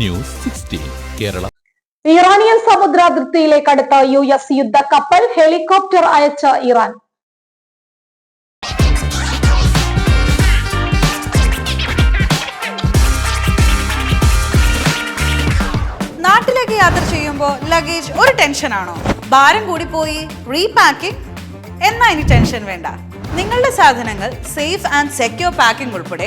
News sixteen Kerala. Iranian സമുദ്രാതിർത്തിയിലേക്കടുത്ത U S യുദ്ധ കപ്പൽ ഹെലികോപ്റ്റർ അയച്ച ഇറാൻ. നാട്ടിലേക്ക് യാത്ര ചെയ്യുമ്പോൾ ലഗേജ് ഒരു ടെൻഷനാണോ ഭാരം കൂടി കൂടിപ്പോയി റീപാക്കിംഗ് എന്നാ ഇനി ടെൻഷൻ വേണ്ട. നിങ്ങളുടെ സാധനങ്ങൾ സേഫ് ആൻഡ് സെക്യൂർ പാക്കിംഗ് ഉൾപ്പെടെ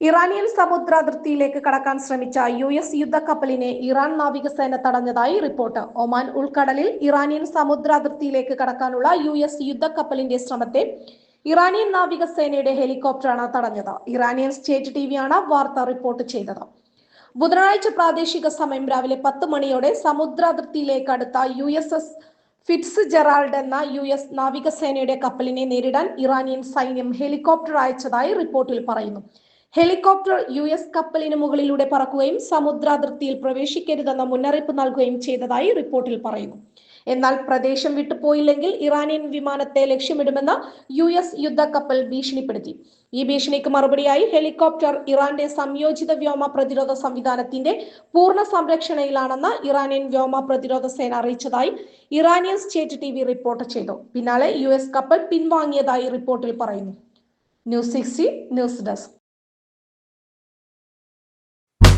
ഇറാനിയൻ സമുദ്രാതിർത്തിയിലേക്ക് കടക്കാൻ ശ്രമിച്ച യു എസ് യുദ്ധക്കപ്പലിനെ ഇറാൻ നാവികസേന തടഞ്ഞതായി റിപ്പോർട്ട്. ഒമാൻ ഉൾക്കടലിൽ ഇറാനിയൻ സമുദ്രാതിർത്തിയിലേക്ക് കടക്കാനുള്ള യു എസ് യുദ്ധക്കപ്പലിന്റെ ശ്രമത്തെ ഇറാനിയൻ നാവികസേനയുടെ ഹെലികോപ്റ്ററാണ് തടഞ്ഞത്. ഇറാനിയൻ സ്റ്റേറ്റ് ടിവിയാണ് വാർത്ത റിപ്പോർട്ട് ചെയ്തത്. ബുധനാഴ്ച പ്രാദേശിക സമയം രാവിലെ പത്ത് മണിയോടെ സമുദ്രാതിർത്തിയിലേക്ക് അടുത്ത U S S Fitzgerald എന്ന യു എസ് നാവികസേനയുടെ കപ്പലിനെ നേരിടാൻ ഇറാനിയൻ സൈന്യം ഹെലികോപ്റ്റർ അയച്ചതായി റിപ്പോർട്ടിൽ പറയുന്നു. ഹെലികോപ്റ്റർ യു എസ് കപ്പലിന് മുകളിലൂടെ പറക്കുകയും സമുദ്രാതിർത്തിയിൽ പ്രവേശിക്കരുതെന്ന മുന്നറിയിപ്പ് നൽകുകയും ചെയ്തതായി റിപ്പോർട്ടിൽ പറയുന്നു. എന്നാൽ പ്രദേശം വിട്ടുപോയില്ലെങ്കിൽ ഇറാനിയൻ വിമാനത്തെ ലക്ഷ്യമിടുമെന്ന് യു എസ് യുദ്ധക്കപ്പൽ ഭീഷണിപ്പെടുത്തി. ഈ ഭീഷണിക്ക് മറുപടിയായി ഹെലികോപ്റ്റർ ഇറാന്റെ സംയോജിത വ്യോമ പ്രതിരോധ സംവിധാനത്തിന്റെ പൂർണ സംരക്ഷണയിലാണെന്ന് ഇറാനിയൻ വ്യോമ പ്രതിരോധ സേന അറിയിച്ചതായി ഇറാനിയൻ സ്റ്റേറ്റ് ടി റിപ്പോർട്ട് ചെയ്തു. പിന്നാലെ യു കപ്പൽ പിൻവാങ്ങിയതായി റിപ്പോർട്ടിൽ പറയുന്നു. News sixty news desk.